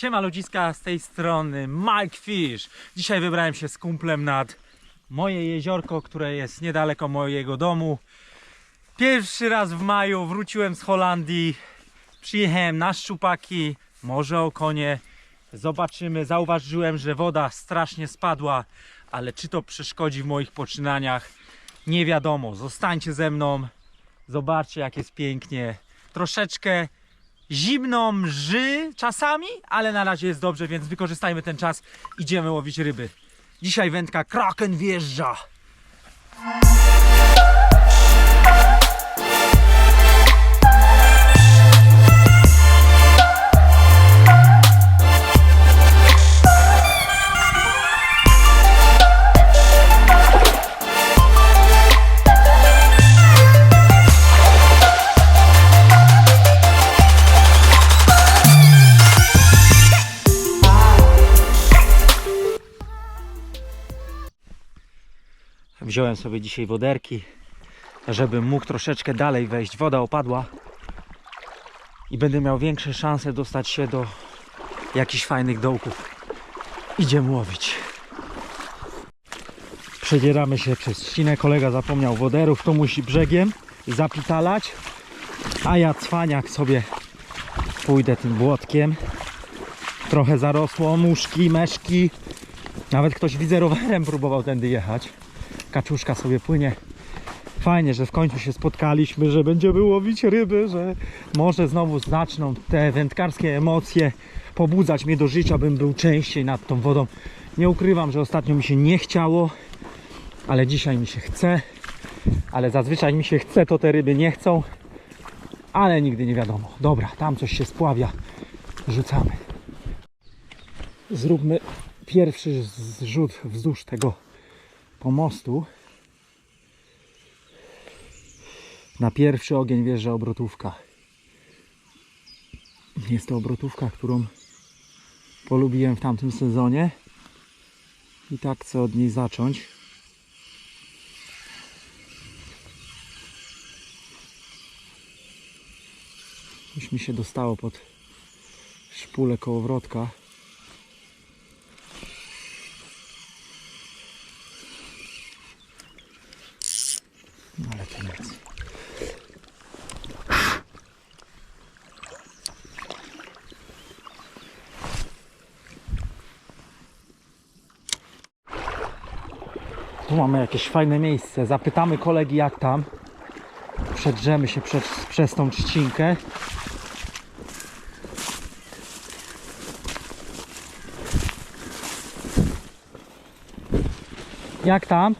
Siema ludziska, z tej strony Mike Fish. Dzisiaj wybrałem się z kumplem nad moje jeziorko, które jest niedaleko mojego domu. Pierwszy raz w maju wróciłem z Holandii. Przyjechałem na szczupaki, może o konie. Zobaczymy. Zauważyłem, że woda strasznie spadła, ale czy to przeszkodzi w moich poczynaniach? Nie wiadomo. Zostańcie ze mną. Zobaczcie, jak jest pięknie. Troszeczkę zimno mrzy czasami, ale na razie jest dobrze, więc wykorzystajmy ten czas. Idziemy łowić ryby. Dzisiaj wędka Kraken wjeżdża. Wziąłem sobie dzisiaj woderki, żebym mógł troszeczkę dalej wejść. Woda opadła i będę miał większe szanse dostać się do jakichś fajnych dołków. Idziemy łowić. Przedzieramy się przez ścinę. Kolega zapomniał woderów, to musi brzegiem zapitalać, a ja cwaniak sobie pójdę tym błotkiem. Trochę zarosło, muszki, meszki. Nawet ktoś widzę rowerem próbował tędy jechać kaczuszka sobie płynie. Fajnie, że w końcu się spotkaliśmy, że będziemy łowić ryby, że może znowu zaczną te wędkarskie emocje pobudzać mnie do życia, bym był częściej nad tą wodą. Nie ukrywam, że ostatnio mi się nie chciało, ale dzisiaj mi się chce. Ale zazwyczaj mi się chce, to te ryby nie chcą. Ale nigdy nie wiadomo. Dobra, tam coś się spławia. Rzucamy. Zróbmy pierwszy zrzut wzdłuż tego pomostu na pierwszy ogień wjeżdża obrotówka. Jest to obrotówka, którą polubiłem w tamtym sezonie i tak chcę od niej zacząć. Już mi się dostało pod szpulę kołowrotka. No ale to nic. Tu mamy jakieś fajne miejsce. Zapytamy kolegi jak tam. Przedrzemy się przez, przez tą trzcinkę. Jak tam?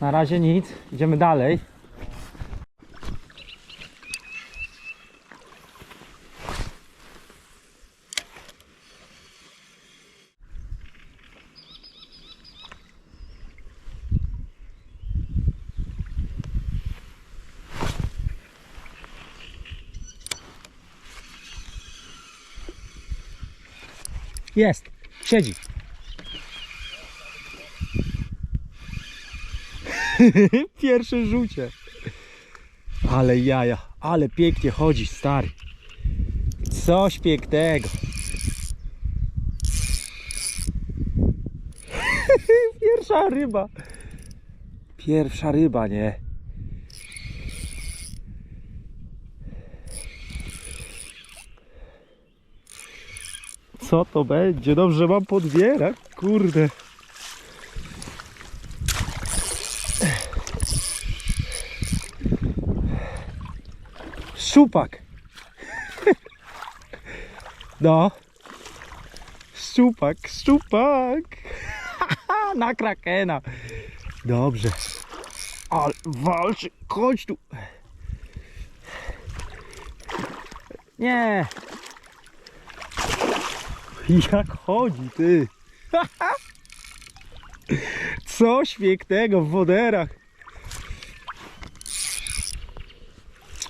Na razie nic. Idziemy dalej. Jest. Siedzi. Pierwsze rzucie. Ale jaja, ale pięknie chodzi, stary. Coś pięknego. Pierwsza ryba. Pierwsza ryba, nie? Co to będzie? Dobrze mam podbierać, kurde. Szczupak. No. Szczupak, szczupak. Na krakena. Dobrze. Ale walczy. Chodź tu. Nie. Jak chodzi, ty. Coś pięknego w woderach.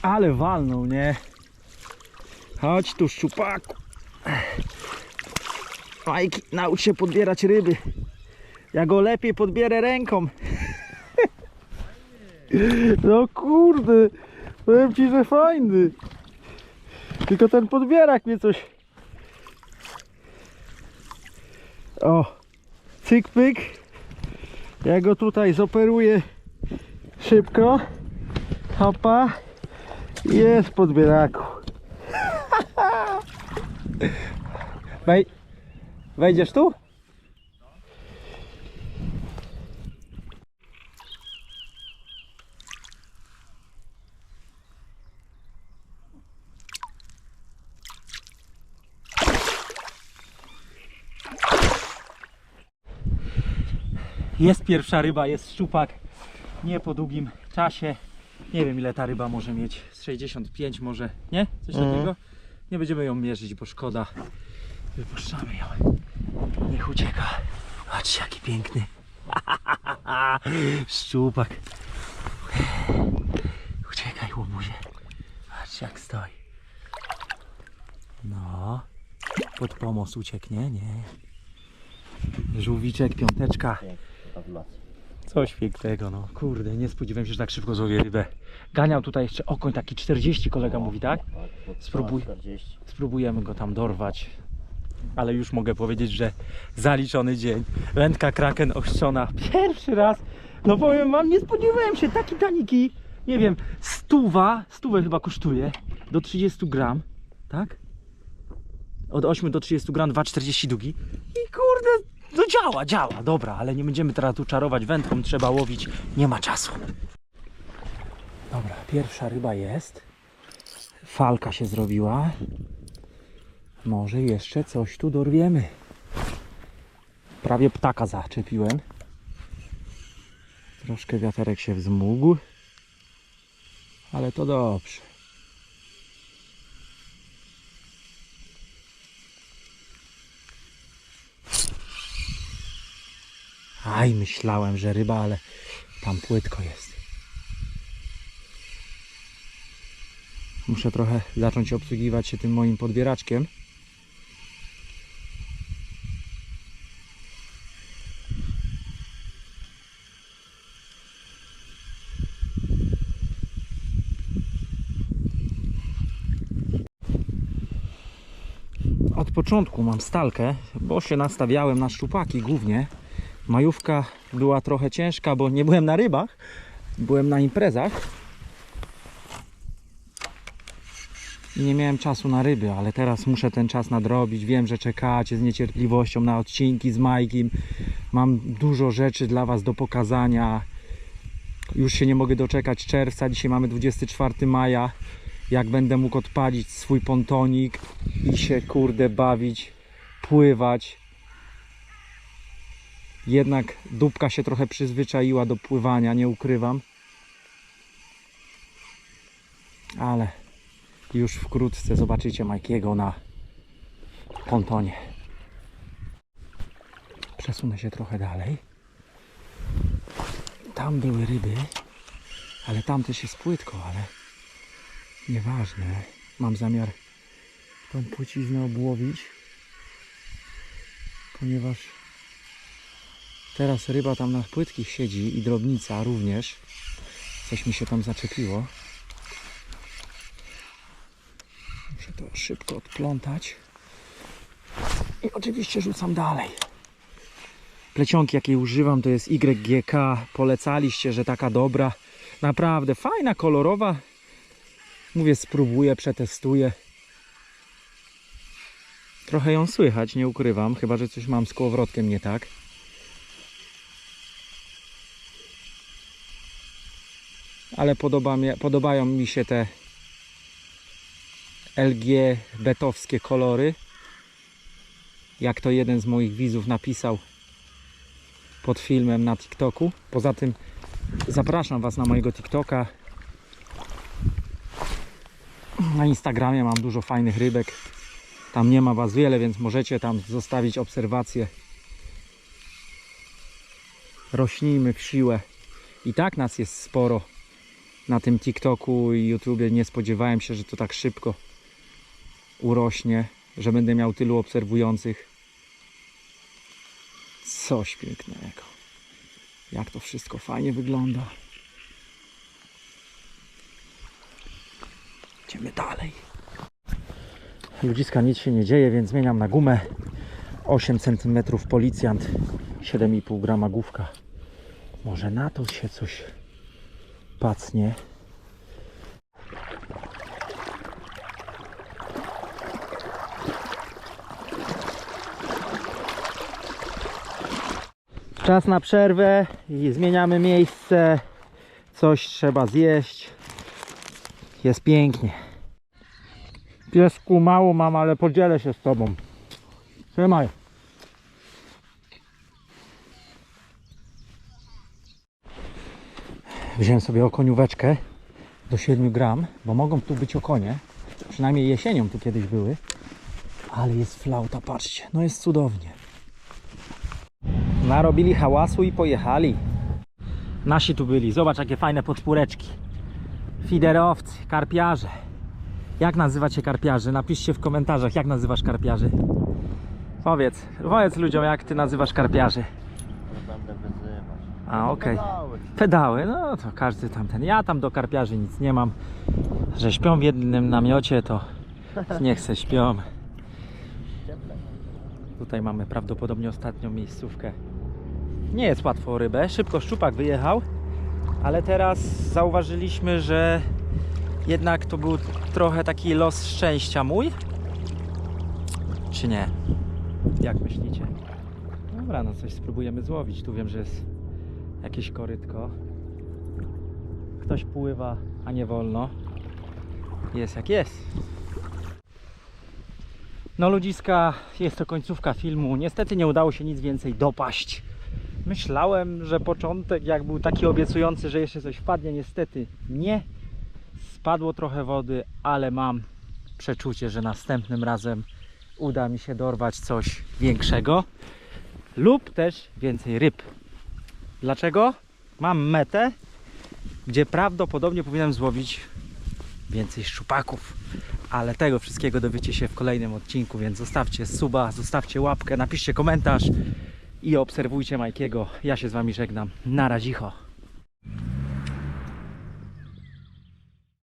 Ale walnął, nie? Chodź tu, szczupaku. Majki, naucz się podbierać ryby. Ja go lepiej podbierę ręką. No kurde, powiem ci, że fajny. Tylko ten podbierak mnie coś O, cyk pyk. Ja go tutaj zoperuję szybko. Hopa. Jest po zbieraku. Wej, wejdziesz tu? Jest pierwsza ryba, jest szczupak. Nie po długim czasie. Nie wiem ile ta ryba może mieć. Z 65 może, nie? Coś Mhm. takiego? Nie będziemy ją mierzyć, bo szkoda. Wypuszczamy ją. Niech ucieka. Patrzcie jaki piękny. Szczupak. Uciekaj łobuzie. Patrzcie jak stoi. No. Pod pomost ucieknie, nie. Żółwiczek, piąteczka. Coś pięknego, no kurde, nie spodziewałem się, że tak szybko złowię rybę. Ganiał tutaj jeszcze okoń taki 40, kolega mówi, tak? Spróbuj. Spróbujemy go tam dorwać. Ale już mogę powiedzieć, że zaliczony dzień. Wędka kraken ochrzczona. Pierwszy raz. No powiem wam, nie spodziewałem się taki taniki. Nie wiem, stuwa, stówę chyba kosztuje. Do 30 gram, tak? Od 8 do 30 gram, 2,40 długi. I kurde, no działa, działa, dobra, ale nie będziemy teraz tu czarować wędką, trzeba łowić, nie ma czasu. Dobra, pierwsza ryba jest. Falka się zrobiła. Może jeszcze coś tu dorwiemy. Prawie ptaka zaczepiłem. Troszkę wiaterek się wzmógł. Ale to dobrze. Aj, myślałem, że ryba, ale tam płytko jest. Muszę trochę zacząć obsługiwać się tym moim podbieraczkiem. Od początku mam stalkę, bo się nastawiałem na szczupaki głównie. Majówka była trochę ciężka, bo nie byłem na rybach, byłem na imprezach. I nie miałem czasu na ryby, ale teraz muszę ten czas nadrobić. Wiem, że czekacie z niecierpliwością na odcinki z Majkiem. Mam dużo rzeczy dla Was do pokazania. Już się nie mogę doczekać czerwca. Dzisiaj mamy 24 maja. Jak będę mógł odpalić swój pontonik i się kurde bawić, pływać. Jednak dupka się trochę przyzwyczaiła do pływania, nie ukrywam. Ale już wkrótce zobaczycie Majkiego na pontonie. Przesunę się trochę dalej. Tam były ryby, ale tam też jest płytko, ale nieważne. Mam zamiar tą płciznę obłowić, ponieważ teraz ryba tam na płytkich siedzi i drobnica również. Coś mi się tam zaczepiło. Muszę to szybko odplątać. I oczywiście rzucam dalej. Plecionki jakiej używam to jest YGK. Polecaliście, że taka dobra. Naprawdę fajna, kolorowa. Mówię, spróbuję, przetestuję. Trochę ją słychać, nie ukrywam, chyba że coś mam z kołowrotkiem nie tak. Ale podoba mi, podobają mi się te LG betowskie kolory. Jak to jeden z moich widzów napisał pod filmem na TikToku. Poza tym zapraszam Was na mojego TikToka. Na Instagramie mam dużo fajnych rybek. Tam nie ma Was wiele, więc możecie tam zostawić obserwacje. Rośnijmy w siłę. I tak nas jest sporo na tym TikToku i YouTubie. Nie spodziewałem się, że to tak szybko urośnie, że będę miał tylu obserwujących. Coś pięknego. Jak to wszystko fajnie wygląda. Idziemy dalej. Ludziska, nic się nie dzieje, więc zmieniam na gumę. 8 cm policjant, 7,5 grama główka. Może na to się coś pacnie. Czas na przerwę i zmieniamy miejsce. Coś trzeba zjeść. Jest pięknie. Piesku mało mam, ale podzielę się z tobą. Trzymaj. Wziąłem sobie okonióweczkę do 7 gram, bo mogą tu być okonie. Przynajmniej jesienią tu kiedyś były. Ale jest flauta, patrzcie. No jest cudownie. Narobili hałasu i pojechali. Nasi tu byli. Zobacz jakie fajne podpóreczki. Fiderowcy, karpiarze. Jak nazywacie karpiarzy? Napiszcie w komentarzach, jak nazywasz karpiarzy. Powiedz, powiedz ludziom, jak ty nazywasz karpiarzy. Nie. A, okej. Pedały. Pedały, no to każdy tamten. Ja tam do karpiarzy nic nie mam. Że śpią w jednym namiocie, to niech se śpią. Tutaj mamy prawdopodobnie ostatnią miejscówkę. Nie jest łatwo o rybę. Szybko szczupak wyjechał, ale teraz zauważyliśmy, że jednak to był trochę taki los szczęścia mój. Czy nie? Jak myślicie? Dobra, no coś spróbujemy złowić. Tu wiem, że jest jakieś korytko. Ktoś pływa, a nie wolno. Jest jak jest. No ludziska, jest to końcówka filmu. Niestety nie udało się nic więcej dopaść. Myślałem, że początek jak był taki obiecujący, że jeszcze coś wpadnie, niestety nie. Spadło trochę wody, ale mam przeczucie, że następnym razem uda mi się dorwać coś większego lub też więcej ryb. Dlaczego? Mam metę, gdzie prawdopodobnie powinienem złowić więcej szczupaków. Ale tego wszystkiego dowiecie się w kolejnym odcinku, więc zostawcie suba, zostawcie łapkę, napiszcie komentarz i obserwujcie Majkiego. Ja się z Wami żegnam. Na razicho.